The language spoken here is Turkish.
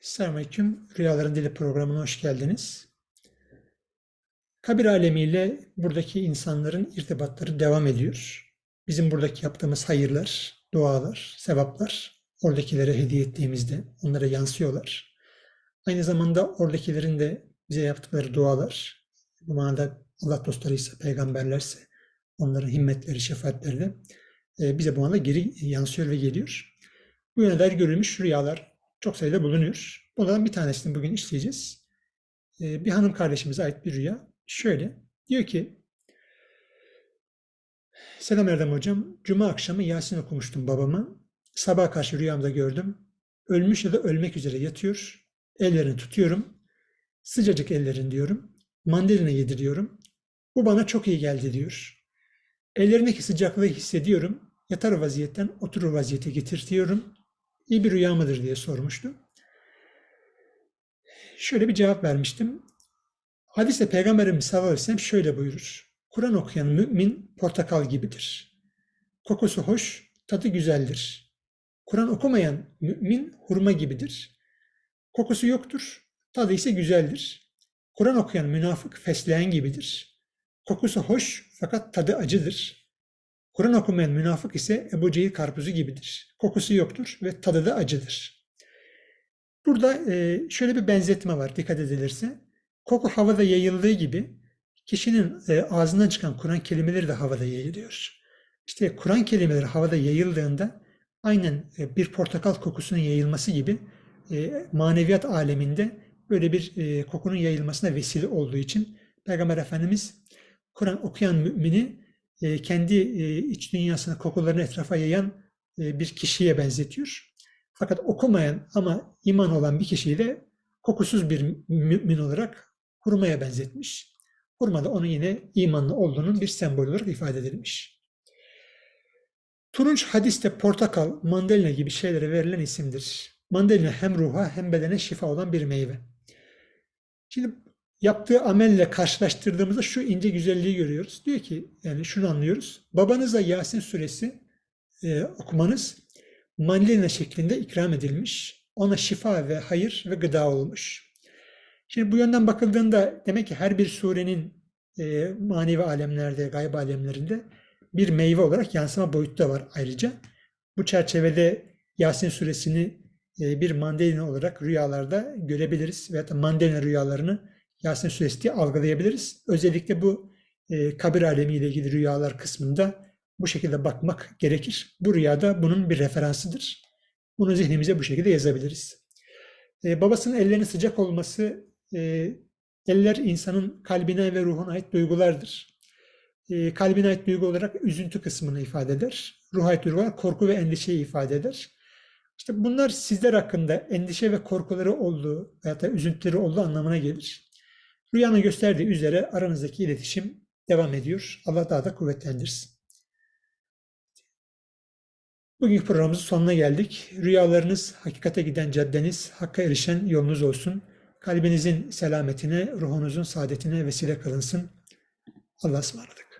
Selamünaleyküm. Rüyaların Dili programına hoş geldiniz. Kabir alemiyle buradaki insanların irtibatları devam ediyor. Bizim buradaki yaptığımız hayırlar, dualar, sevaplar oradakilere hediye ettiğimizde onlara yansıyorlar. Aynı zamanda oradakilerin de bize yaptıkları dualar, bu manada Allah dostlarıysa, peygamberlerse, onların himmetleri, şefaatleri de e, bize bu anda geri yansıyor ve geliyor. Bu yöne dair görülmüş rüyalar çok sayıda bulunuyor. Bunlardan bir tanesini bugün işleyeceğiz. Ee, bir hanım kardeşimize ait bir rüya. Şöyle, diyor ki, Selam Erdem Hocam, Cuma akşamı Yasin okumuştum babama. Sabah karşı rüyamda gördüm. Ölmüş ya da ölmek üzere yatıyor. Ellerini tutuyorum. Sıcacık ellerin diyorum. Mandalina yediriyorum. Bu bana çok iyi geldi diyor. Ellerindeki sıcaklığı hissediyorum. Yatar vaziyetten oturur vaziyete getirtiyorum. İyi bir rüya mıdır diye sormuştu. Şöyle bir cevap vermiştim. Hadiste Peygamberimiz sallallahu aleyhi ve sellem şöyle buyurur. Kur'an okuyan mümin portakal gibidir. Kokusu hoş, tadı güzeldir. Kur'an okumayan mümin hurma gibidir. Kokusu yoktur, tadı ise güzeldir. Kur'an okuyan münafık fesleğen gibidir. Kokusu hoş fakat tadı acıdır. Kur'an okumayan münafık ise Ebu Cehil karpuzu gibidir. Kokusu yoktur ve tadı da acıdır. Burada e, şöyle bir benzetme var dikkat edilirse. Koku havada yayıldığı gibi kişinin e, ağzından çıkan Kur'an kelimeleri de havada yayılıyor. İşte Kur'an kelimeleri havada yayıldığında aynen e, bir portakal kokusunun yayılması gibi maneviyat aleminde böyle bir kokunun yayılmasına vesile olduğu için Peygamber Efendimiz Kur'an okuyan mümini e, kendi e, iç dünyasını kokularını etrafa yayan e, bir kişiye benzetiyor. Fakat okumayan ama iman olan bir kişiyi de kokusuz bir mümin olarak hurmaya benzetmiş. Hurma da onun yine imanlı olduğunun bir sembol olarak ifade edilmiş. Turunç hadiste portakal, mandalina gibi şeylere verilen isimdir. Mandalina hem ruha hem bedene şifa olan bir meyve. Şimdi yaptığı amelle karşılaştırdığımızda şu ince güzelliği görüyoruz. Diyor ki yani şunu anlıyoruz. Babanıza Yasin suresi e, okumanız mandalina şeklinde ikram edilmiş. Ona şifa ve hayır ve gıda olmuş. Şimdi bu yönden bakıldığında demek ki her bir surenin e, manevi alemlerde, gayb alemlerinde bir meyve olarak yansıma boyutu da var ayrıca. Bu çerçevede Yasin suresini e, bir mandalina olarak rüyalarda görebiliriz. Veyahut da mandalina rüyalarını Yasin suresi diye algılayabiliriz. Özellikle bu e, kabir alemiyle ilgili rüyalar kısmında bu şekilde bakmak gerekir. Bu rüyada bunun bir referansıdır. Bunu zihnimize bu şekilde yazabiliriz. E, babasının ellerinin sıcak olması, e, eller insanın kalbine ve ruhuna ait duygulardır. E, kalbine ait duygu olarak üzüntü kısmını ifade eder. Ruha ait duygu olarak korku ve endişeyi ifade eder. İşte bunlar sizler hakkında endişe ve korkuları olduğu veya da üzüntüleri olduğu anlamına gelir. Rüyanın gösterdiği üzere aranızdaki iletişim devam ediyor. Allah daha da kuvvetlendirsin. Bugünkü programımızın sonuna geldik. Rüyalarınız hakikate giden caddeniz, hakka erişen yolunuz olsun. Kalbinizin selametine, ruhunuzun saadetine vesile kılınsın. Allah'a ısmarladık.